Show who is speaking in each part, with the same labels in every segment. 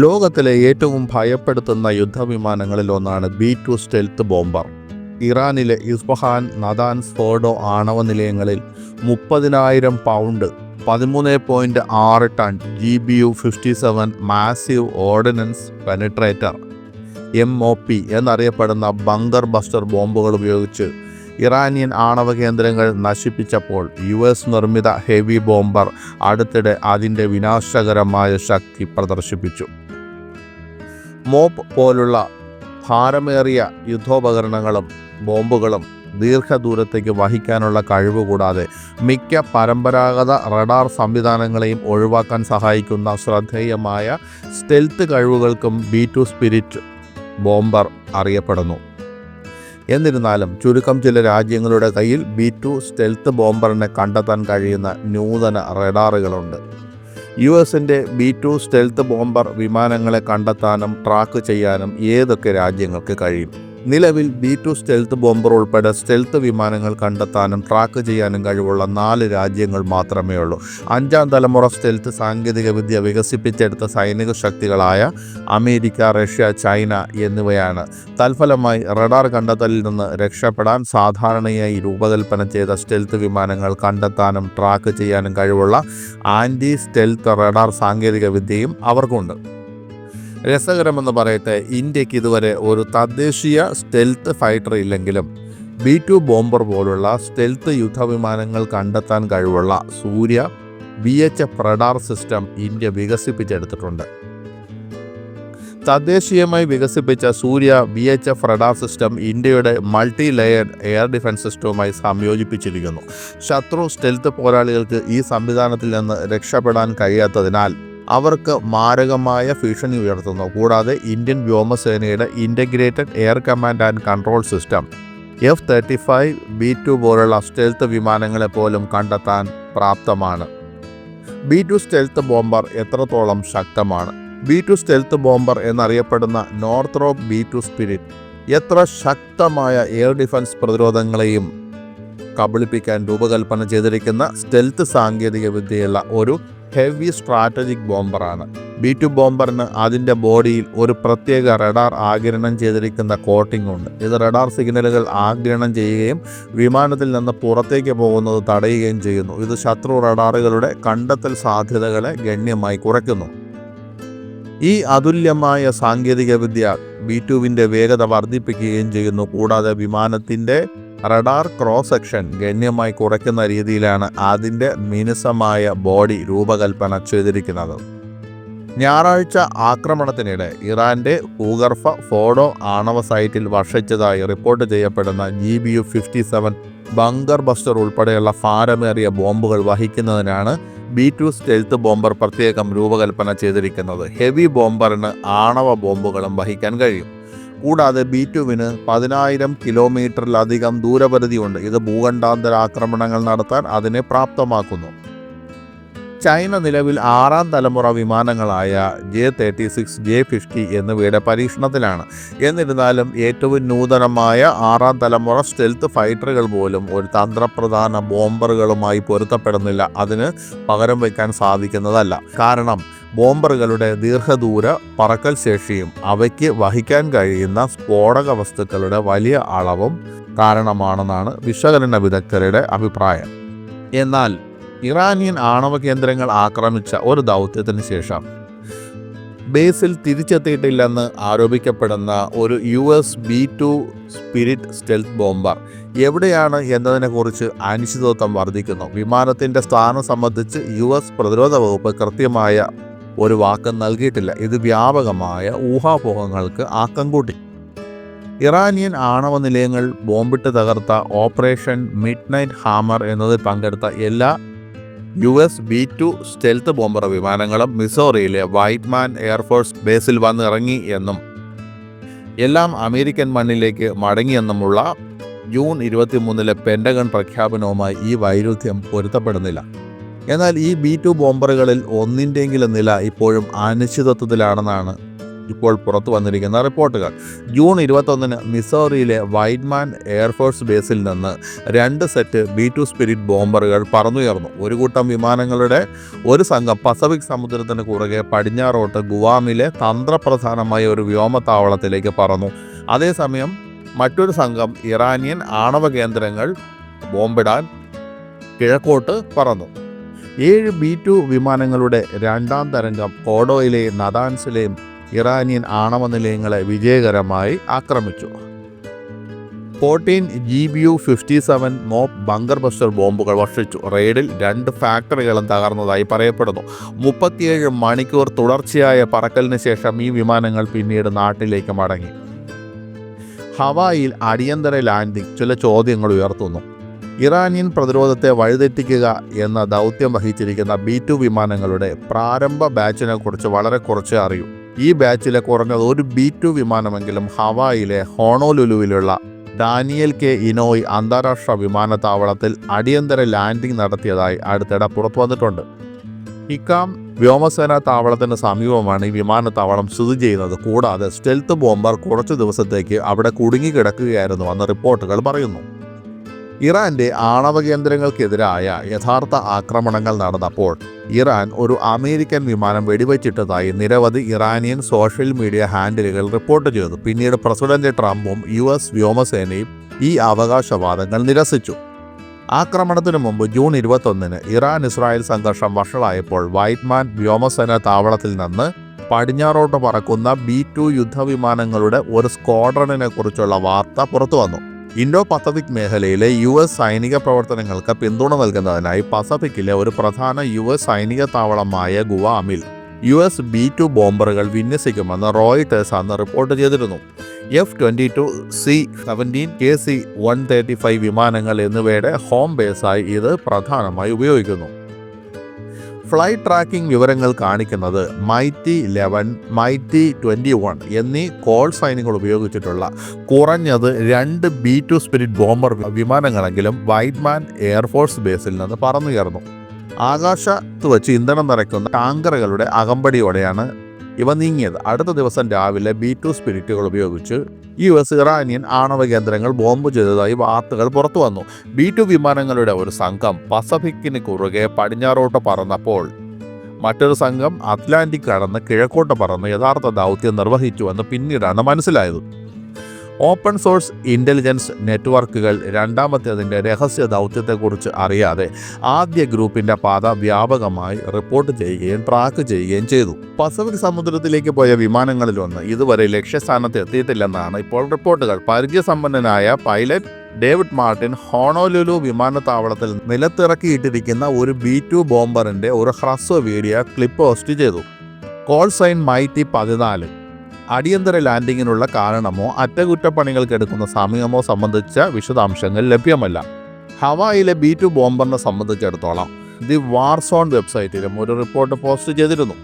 Speaker 1: ലോകത്തിലെ ഏറ്റവും ഭയപ്പെടുത്തുന്ന യുദ്ധവിമാനങ്ങളിൽ ഒന്നാണ് ബി ടു സ്റ്റെൽത്ത് ബോംബർ. ഇറാനിലെ ഇസ്ഫഹാൻ നദാൻ സ്ഫോഡോ ആണവ നിലയങ്ങളിൽ മുപ്പതിനായിരം പൗണ്ട് പതിമൂന്ന് പോയിന്റ് ആറ് ton G B U fifty seven massive ordnance penetrator. M O P എന്നറിയപ്പെടുന്ന ബങ്കർ ബസ്റ്റർ ബോംബുകൾ ഉപയോഗിച്ച് ഇറാനിയൻ ആണവ കേന്ദ്രങ്ങൾ നശിപ്പിച്ചപ്പോൾ യു എസ് നിർമ്മിത ഹെവി ബോംബർ അടുത്തിടെ അതിന്റെ വിനാശകരമായ ശക്തി പ്രദർശിപ്പിച്ചു. മോപ്പ് പോലുള്ള ഭാരമേറിയ യുദ്ധോപകരണങ്ങളും ബോംബുകളും ദീർഘദൂരത്തേക്ക് വഹിക്കാനുള്ള കഴിവ് കൂടാതെ മിക്ക പരമ്പരാഗത റഡാർ സംവിധാനങ്ങളെയും ഒഴിവാക്കാൻ സഹായിക്കുന്ന ശ്രദ്ധേയമായ സ്റ്റെൽത്ത് കഴിവുകൾക്കും ബി ടു സ്പിരിറ്റ് ബോംബർ അറിയപ്പെടുന്നു. എന്നിരുന്നാലും ചുരുക്കം ചില രാജ്യങ്ങളുടെ കയ്യിൽ ബി ടു സ്റ്റെൽത്ത് ബോംബറിനെ കണ്ടെത്താൻ കഴിയുന്ന നൂതന റഡാറുകളുണ്ട്. യു എസിന്റെ ബി ടു സ്റ്റെൽത്ത് ബോംബർ വിമാനങ്ങളെ കണ്ടെത്താനും ട്രാക്ക് ചെയ്യാനും ഏതൊക്കെ രാജ്യങ്ങൾക്ക് കഴിയും? നിലവിൽ ബി ടു സ്റ്റെൽത്ത് ബോംബർ ഉൾപ്പെടെ സ്റ്റെൽത്ത് വിമാനങ്ങൾ കണ്ടെത്താനും ട്രാക്ക് ചെയ്യാനും കഴിവുള്ള നാല് രാജ്യങ്ങൾ മാത്രമേ ഉള്ളൂ. അഞ്ചാം തലമുറ സ്റ്റെൽത്ത് സാങ്കേതികവിദ്യ വികസിപ്പിച്ചെടുത്ത സൈനിക ശക്തികളായ അമേരിക്ക റഷ്യ ചൈന എന്നിവയാണ്. തൽഫലമായി റഡാർ കണ്ടെത്തലിൽ നിന്ന് രക്ഷപ്പെടാൻ സാധാരണയായി രൂപകൽപ്പന ചെയ്ത സ്റ്റെൽത്ത് വിമാനങ്ങൾ കണ്ടെത്താനും ട്രാക്ക് ചെയ്യാനും കഴിവുള്ള ആന്റി സ്റ്റെൽത്ത് റഡാർ സാങ്കേതികവിദ്യയും അവർക്കുണ്ട്. രസകരമെന്ന് പറയട്ടെ ഇന്ത്യയ്ക്ക് ഇതുവരെ ഒരു തദ്ദേശീയ സ്റ്റെൽത്ത് ഫൈറ്റർ ഇല്ലെങ്കിലും ബി ടു ബോംബർ പോലുള്ള സ്റ്റെൽത്ത് യുദ്ധവിമാനങ്ങൾ കണ്ടെത്താൻ കഴിവുള്ള Surya B H F radar system India വികസിപ്പിച്ചെടുത്തിട്ടുണ്ട്. തദ്ദേശീയമായി വികസിപ്പിച്ച Surya B H F radar system ഇന്ത്യയുടെ മൾട്ടി ലെയർ എയർ ഡിഫൻസ് സിസ്റ്റവുമായി സംയോജിപ്പിച്ചിരിക്കുന്നു. ശത്രു സ്റ്റെൽത്ത് പോരാളികൾക്ക് ഈ സംവിധാനത്തിൽ നിന്ന് രക്ഷപ്പെടാൻ കഴിയാത്തതിനാൽ അവർക്ക് മാരകമായ ഭീഷണി ഉയർത്തുന്നു. കൂടാതെ ഇന്ത്യൻ വ്യോമസേനയുടെ integrated air command and control system F thirty five B two പോലുള്ള സ്റ്റെൽത്ത് വിമാനങ്ങളെ പോലും കണ്ടെത്താൻ പ്രാപ്തമാണ്. ബി ടു സ്റ്റെൽത്ത് ബോംബർ എത്രത്തോളം ശക്തമാണ്? ബി ടു സ്റ്റെൽത്ത് ബോംബർ എന്നറിയപ്പെടുന്ന നോർത്ത്രോപ്പ് ബി ടു സ്പിരിറ്റ് എത്ര ശക്തമായ എയർ ഡിഫൻസ് പ്രതിരോധങ്ങളെയും കബളിപ്പിക്കാൻ രൂപകൽപ്പന ചെയ്തിരിക്കുന്ന സ്റ്റെൽത്ത് സാങ്കേതിക വിദ്യയുള്ള ഒരു ഹെവി സ്ട്രാറ്റജിക് ബോംബറാണ് ബി ടു ബോംബറിന് അതിന്റെ ബോഡിയിൽ ഒരു പ്രത്യേക റഡാർ ആഗിരണം ചെയ്തിരിക്കുന്ന കോട്ടിംഗ് ഉണ്ട്. ഇത് റഡാർ സിഗ്നലുകൾ ആഗിരണം ചെയ്യുകയും വിമാനത്തിൽ നിന്ന് പുറത്തേക്ക് പോകുന്നത് തടയുകയും ചെയ്യുന്നു. ഇത് ശത്രു റഡാറുകളുടെ കണ്ടെത്തൽ സാധ്യതകളെ ഗണ്യമായി കുറയ്ക്കുന്നു. ഈ അതുല്യമായ സാങ്കേതികവിദ്യ ബി ടുവിന്റെ വേഗത വർദ്ധിപ്പിക്കുകയും ചെയ്യുന്നു. കൂടാതെ വിമാനത്തിന്റെ റഡാർ ക്രോസ് സെക്ഷൻ ഗണ്യമായി കുറയ്ക്കുന്ന രീതിയിലാണ് അതിന്റെ മിനുസമായ ബോഡി രൂപകൽപ്പന ചെയ്തിരിക്കുന്നത്. ഞായറാഴ്ച ആക്രമണത്തിനിടെ ഇറാന്റെ ഭൂഗർഭ ഫോഡോ ആണവ സൈറ്റിൽ വർഷിച്ചതായി റിപ്പോർട്ട് ചെയ്യപ്പെടുന്ന G B U fifty seven bunker buster ഉൾപ്പെടെയുള്ള ഭാരമേറിയ ബോംബുകൾ വഹിക്കുന്നതിനാണ് ബി ടു സ്റ്റെൽത്ത് ബോംബർ പ്രത്യേകം രൂപകൽപ്പന ചെയ്തിരിക്കുന്നത്. ഹെവി ബോംബറിന് ആണവ ബോംബുകളും വഹിക്കാൻ കഴിയും. കൂടാതെ ബി ടുവിന് പതിനായിരം കിലോമീറ്ററിലധികം ദൂരപരിധിയുണ്ട്. ഇത് ഭൂഖണ്ഡാന്തര ആക്രമണങ്ങൾ നടത്താൻ അതിനെ പ്രാപ്തമാക്കുന്നു. ചൈന നിലവിൽ ആറാം തലമുറ വിമാനങ്ങളായ J thirty six J fifty എന്നിവയുടെ പരീക്ഷണത്തിലാണ്. എന്നിരുന്നാലും ഏറ്റവും നൂതനമായ ആറാം തലമുറ സ്റ്റെൽത്ത് ഫൈറ്ററുകൾ പോലും ഒരു തന്ത്രപ്രധാന ബോംബറുകളുമായി പൊരുത്തപ്പെടുന്നില്ല. അതിന് പകരം വയ്ക്കാൻ സാധിക്കുന്നതല്ല. കാരണം ബോംബറുകളുടെ ദീർഘദൂര പറക്കൽ ശേഷിയും അവയ്ക്ക് വഹിക്കാൻ കഴിയുന്ന സ്ഫോടക വസ്തുക്കളുടെ വലിയ അളവും കാരണമാണെന്നാണ് വിശകലന വിദഗ്ധരുടെ അഭിപ്രായം. എന്നാൽ ഇറാനിയൻ ആണവ കേന്ദ്രങ്ങൾ ആക്രമിച്ച ഒരു ദൗത്യത്തിന് ശേഷം ബേസിൽ തിരിച്ചെത്തിയിട്ടില്ലെന്ന് ആരോപിക്കപ്പെടുന്ന ഒരു U S B two spirit stealth bomber എവിടെയാണ് എന്നതിനെക്കുറിച്ച് അനിശ്ചിതത്വം വർദ്ധിക്കുന്നു. വിമാനത്തിന്റെ സ്ഥാനം സംബന്ധിച്ച് യു എസ് പ്രതിരോധ വകുപ്പ് കൃത്യമായ ഒരു വാക്ക് നൽകിയിട്ടില്ല. ഇത് വ്യാപകമായ ഊഹാപോഹങ്ങൾക്ക് ആക്കം കൂട്ടി. ഇറാനിയൻ ആണവ നിലയങ്ങൾ ബോംബിട്ട് തകർത്ത ഓപ്പറേഷൻ മിഡ് നൈറ്റ് ഹാമർ എന്നതിൽ പങ്കെടുത്ത എല്ലാ U S B two stealth bomber വിമാനങ്ങളും മിസോറിയിലെ വൈറ്റ്മാൻ എയർഫോഴ്സ് ബേസിൽ വന്നിറങ്ങി എന്നും എല്ലാം അമേരിക്കൻ മണ്ണിലേക്ക് മടങ്ങിയെന്നുമുള്ള ജൂൺ ഇരുപത്തിമൂന്നിലെ പെൻഡഗൺ പ്രഖ്യാപനവുമായി ഈ വൈരുദ്ധ്യം പൊരുത്തപ്പെടുന്നില്ല. എന്നാൽ ഈ ബി ടു ബോംബറുകളിൽ ഒന്നിന്റെങ്കിലും നില ഇപ്പോഴും അനിശ്ചിതത്വത്തിലാണെന്നാണ് ഇപ്പോൾ പുറത്തു വന്നിരിക്കുന്ന റിപ്പോർട്ടുകൾ. ജൂൺ ഇരുപത്തൊന്നിന് മിസോറിയിലെ വൈറ്റ്മാൻ എയർഫോഴ്സ് ബേസിൽ നിന്ന് രണ്ട് സെറ്റ് ബി ടു സ്പിരിറ്റ് ബോംബറുകൾ പറന്നുയർന്നു. ഒരു കൂട്ടം വിമാനങ്ങളുടെ ഒരു സംഘം പസഫിക് സമുദ്രത്തിന് കുറുകെ പടിഞ്ഞാറോട്ട് ഗുവാമിലെ തന്ത്രപ്രധാനമായ ഒരു വ്യോമത്താവളത്തിലേക്ക് പറന്നു. അതേസമയം മറ്റൊരു സംഘം ഇറാനിയൻ ആണവ കേന്ദ്രങ്ങൾ ബോംബിടാൻ കിഴക്കോട്ട് പറന്നു. ഏഴ് ബി ടു വിമാനങ്ങളുടെ രണ്ടാം തരംഗം കോഡോയിലെയും നദാൻസിലെയും ഇറാനിയൻ ആണവ നിലയങ്ങളെ വിജയകരമായി ആക്രമിച്ചു. Fourteen G B U fifty seven MOP bunker buster ബോംബുകൾ വർഷിച്ചു. റെയ്ഡിൽ രണ്ട് ഫാക്ടറികളും തകർന്നതായി പറയപ്പെടുന്നു. മുപ്പത്തിയേഴ് മണിക്കൂർ തുടർച്ചയായ പറക്കലിന് ശേഷം ഈ വിമാനങ്ങൾ പിന്നീട് നാട്ടിലേക്ക് മടങ്ങി. ഹവായിൽ അടിയന്തര ലാൻഡിംഗ് ചില ചോദ്യങ്ങൾ ഉയർത്തുന്നു. ഇറാനിയൻ പ്രതിരോധത്തെ വഴിതെറ്റിക്കുക എന്ന ദൗത്യം വഹിച്ചിരിക്കുന്ന ബി ടു വിമാനങ്ങളുടെ പ്രാരംഭ ബാച്ചിനെ കുറിച്ച് വളരെ കുറച്ച് അറിയൂ. ഈ ബാച്ചിലെ കുറഞ്ഞത് ഒരു ബി ടു വിമാനമെങ്കിലും ഹവായിലെ ഹോണോലുലുവിലുള്ള ഡാനിയൽ കെ ഇനോയ് അന്താരാഷ്ട്ര വിമാനത്താവളത്തിൽ അടിയന്തര ലാൻഡിംഗ് നടത്തിയതായി അടുത്തിടെ പുറത്തു വന്നിട്ടുണ്ട്. ഇക്കാം വ്യോമസേനാ താവളത്തിന് സമീപമാണ് ഈ വിമാനത്താവളം സ്ഥിതി ചെയ്യുന്നത്. കൂടാതെ സ്റ്റെൽത്ത് ബോംബർ കുറച്ചു ദിവസത്തേക്ക് അവിടെ കുടുങ്ങിക്കിടക്കുകയായിരുന്നുവെന്ന് റിപ്പോർട്ടുകൾ പറയുന്നു. ഇറാന്റെ ആണവ കേന്ദ്രങ്ങൾക്കെതിരായ യഥാർത്ഥ ആക്രമണങ്ങൾ നടന്നപ്പോൾ ഇറാൻ ഒരു അമേരിക്കൻ വിമാനം വെടിവെച്ചിട്ടതായി നിരവധി ഇറാനിയൻ സോഷ്യൽ മീഡിയ ഹാൻഡിലുകൾ റിപ്പോർട്ട് ചെയ്തു. പിന്നീട് പ്രസിഡന്റ് ട്രംപും യു എസ് വ്യോമസേനയും ഈ അവകാശവാദങ്ങൾ നിരസിച്ചു. ആക്രമണത്തിനു മുമ്പ് ജൂൺ ഇരുപത്തൊന്നിന് ഇറാൻ ഇസ്രായേൽ സംഘർഷം വഷളായപ്പോൾ വൈറ്റ്മാൻ വ്യോമസേന താവളത്തിൽ നിന്ന് പടിഞ്ഞാറോട്ട് പറക്കുന്ന ബി ടു യുദ്ധവിമാനങ്ങളുടെ ഒരു സ്ക്വാഡ്രണിനെ കുറിച്ചുള്ള വാർത്ത പുറത്തു വന്നു. ഇൻഡോ പസഫിക് മേഖലയിലെ യു എസ് സൈനിക പ്രവർത്തനങ്ങൾക്ക് പിന്തുണ നൽകുന്നതിനായി പസഫിക്കിലെ ഒരു പ്രധാന യു എസ് സൈനിക താവളമായ ഗുവാമിൽ യു എസ് ബി ടു ബോംബറുകൾ വിന്യസിക്കുമെന്ന് റോയിട്ടേഴ്സ് അന്ന് റിപ്പോർട്ട് ചെയ്തിരുന്നു. F twenty two C seventeen K C one thirty five വിമാനങ്ങൾ എന്നിവയുടെ ഹോം ബേസായി ഇത് പ്രധാനമായി ഉപയോഗിക്കുന്നു. ഫ്ലൈറ്റ് ട്രാക്കിംഗ് വിവരങ്ങൾ കാണിക്കുന്നത് mighty eleven mighty twenty one എന്നീ കോൾ സൈനുകൾ ഉപയോഗിച്ചിട്ടുള്ള കുറഞ്ഞത് രണ്ട് ബി ടു സ്പിരിറ്റ് ബോംബർ വിമാനങ്ങളെങ്കിലും വൈറ്റ്മാൻ എയർഫോഴ്സ് ബേസിൽ നിന്ന് പറന്നുയർന്നു. ആകാശത്ത് വെച്ച് ഇന്ധനം നിറയ്ക്കുന്ന ടാങ്കറുകളുടെ അകമ്പടിയോടെയാണ് ഇവ നീങ്ങിയത്. അടുത്ത ദിവസം രാവിലെ ബി ടു സ്പിരിറ്റുകൾ ഉപയോഗിച്ച് യു എസ് ഇറാനിയൻ ആണവ കേന്ദ്രങ്ങൾ ബോംബ് ചെയ്തതായി വാർത്തകൾ പുറത്തു വന്നു. ബി ടു വിമാനങ്ങളുടെ ഒരു സംഘം പസഫിക്കിന് കുറുകെ പടിഞ്ഞാറോട്ട് പറന്നപ്പോൾ മറ്റൊരു സംഘം അറ്റ്ലാന്റിക് കടന്ന് കിഴക്കോട്ട് പറന്ന് യഥാർത്ഥ ദൗത്യം നിർവഹിച്ചുവെന്ന് പിന്നീടാണ് മനസ്സിലായത്. ഓപ്പൺ സോഴ്സ് ഇന്റലിജൻസ് നെറ്റ്വർക്കുകൾ രണ്ടാമത്തേതിന്റെ രഹസ്യ ദൗത്യത്തെക്കുറിച്ച് അറിയാതെ ആദ്യ ഗ്രൂപ്പിന്റെ പാത വ്യാപകമായി റിപ്പോർട്ട് ചെയ്യുകയും ട്രാക്ക് ചെയ്യുകയും ചെയ്തു. പസഫിക് സമുദ്രത്തിലേക്ക് പോയ വിമാനങ്ങളിലൊന്ന് ഇതുവരെ ലക്ഷ്യസ്ഥാനത്ത് എത്തിയിട്ടില്ലെന്നാണ് ഇപ്പോൾ റിപ്പോർട്ടുകൾ. പരിചയസമ്പന്നനായ പൈലറ്റ് ഡേവിഡ് മാർട്ടിൻ ഹോണോലുലു വിമാനത്താവളത്തിൽ നിലത്തിറക്കിയിട്ടിരിക്കുന്ന ഒരു ബി ടു ബോംബറിന്റെ ഒരു ഹ്രസ്വ വീഡിയോ ക്ലിപ്പ് പോസ്റ്റ് ചെയ്തു. കോൾ സൈൻ മൈറ്റി പതിനാല് അടിയന്തര ലാൻഡിങ്ങിനുള്ള കാരണമോ അറ്റകുറ്റപ്പണികൾക്ക് എടുക്കുന്ന സമയമോ സംബന്ധിച്ച വിശദാംശങ്ങൾ ലഭ്യമല്ല. ഹവായിലെ ബി ടു ബോംബറിനെ സംബന്ധിച്ചിടത്തോളം ദി വാർസോൺ വെബ്സൈറ്റിലും ഒരു റിപ്പോർട്ട് പോസ്റ്റ് ചെയ്തിരുന്നു.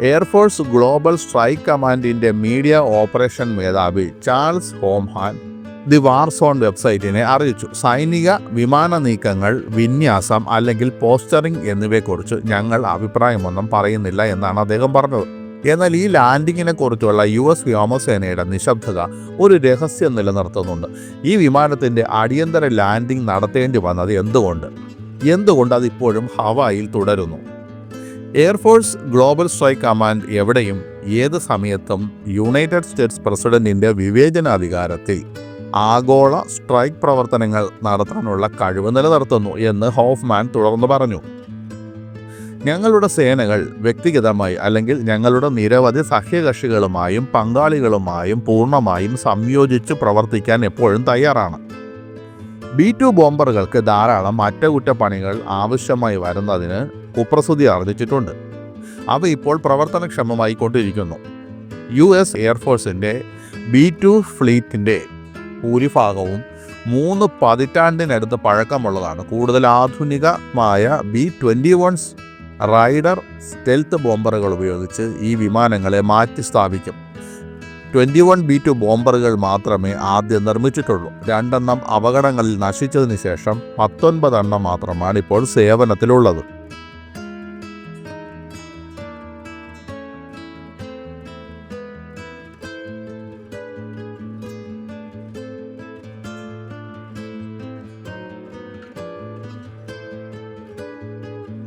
Speaker 1: എയർഫോഴ്സ് ഗ്ലോബൽ സ്ട്രൈക്ക് കമാൻഡിന്റെ മീഡിയ ഓപ്പറേഷൻ മേധാവി ചാൾസ് ഹോംഹാൻ ദി വാർസോൺ വെബ്സൈറ്റിനെ അറിയിച്ചു. സൈനിക വിമാന നീക്കങ്ങൾ വിന്യാസം അല്ലെങ്കിൽ പോസ്റ്ററിംഗ് എന്നിവയെക്കുറിച്ച് ഞങ്ങൾ അഭിപ്രായമൊന്നും പറയുന്നില്ല എന്നാണ് അദ്ദേഹം പറഞ്ഞത്. എന്നാൽ ഈ ലാൻഡിങ്ങിനെ കുറിച്ചുള്ള യു എസ് വ്യോമസേനയുടെ നിശബ്ദത ഒരു രഹസ്യം നിലനിർത്തുന്നുണ്ട്. ഈ വിമാനത്തിന്റെ അടിയന്തര ലാൻഡിംഗ് നടത്തേണ്ടി വന്നത് എന്തുകൊണ്ട്? എന്തുകൊണ്ട് അതിപ്പോഴും ഹവായിൽ തുടരുന്നു? എയർഫോഴ്സ് ഗ്ലോബൽ സ്ട്രൈക്ക് കമാൻഡ് എവിടെയും ഏത് സമയത്തും യുണൈറ്റഡ് സ്റ്റേറ്റ്സ് പ്രസിഡന്റിന്റെ വിവേചനാധികാരത്തിൽ ആഗോള സ്ട്രൈക്ക് പ്രവർത്തനങ്ങൾ നടത്താനുള്ള കഴിവ് നിലനിർത്തുന്നു എന്ന് ഹോഫ്മാൻ തുടർന്ന് പറഞ്ഞു. ഞങ്ങളുടെ സേനകൾ വ്യക്തിഗതമായി അല്ലെങ്കിൽ ഞങ്ങളുടെ നിരവധി സഖ്യകക്ഷികളുമായും പങ്കാളികളുമായും പൂർണമായും സംയോജിച്ച് പ്രവർത്തിക്കാൻ എപ്പോഴും തയ്യാറാണ്. ബി ടു ബോംബറുകൾക്ക് ധാരാളം അറ്റകുറ്റപ്പണികൾ ആവശ്യമായി വരുന്നതിന് കുപ്രസിദ്ധി ആർജിച്ചിട്ടുണ്ട്. അവ ഇപ്പോൾ പ്രവർത്തനക്ഷമമായി കൊണ്ടിരിക്കുന്നു. യു എസ് എയർഫോഴ്സിന്റെ ബി ടു ഫ്ലീറ്റിന്റെ ഭൂരിഭാഗവും മൂന്ന് പതിറ്റാണ്ടിനടുത്ത് പഴക്കമുള്ളതാണ്. കൂടുതൽ ആധുനികമായ B twenty ones raider stealth ബോംബറുകൾ ഉപയോഗിച്ച് ഈ വിമാനങ്ങളെ മാറ്റി സ്ഥാപിക്കും. ട്വന്റി വൺ ബി ടു ബോംബറുകൾ മാത്രമേ ആദ്യം നിർമ്മിച്ചിട്ടുള്ളൂ. രണ്ടെണ്ണം അപകടങ്ങളിൽ നശിച്ചതിന് ശേഷം പത്തൊൻപതെണ്ണം മാത്രമാണ് ഇപ്പോൾ സേവനത്തിലുള്ളത്.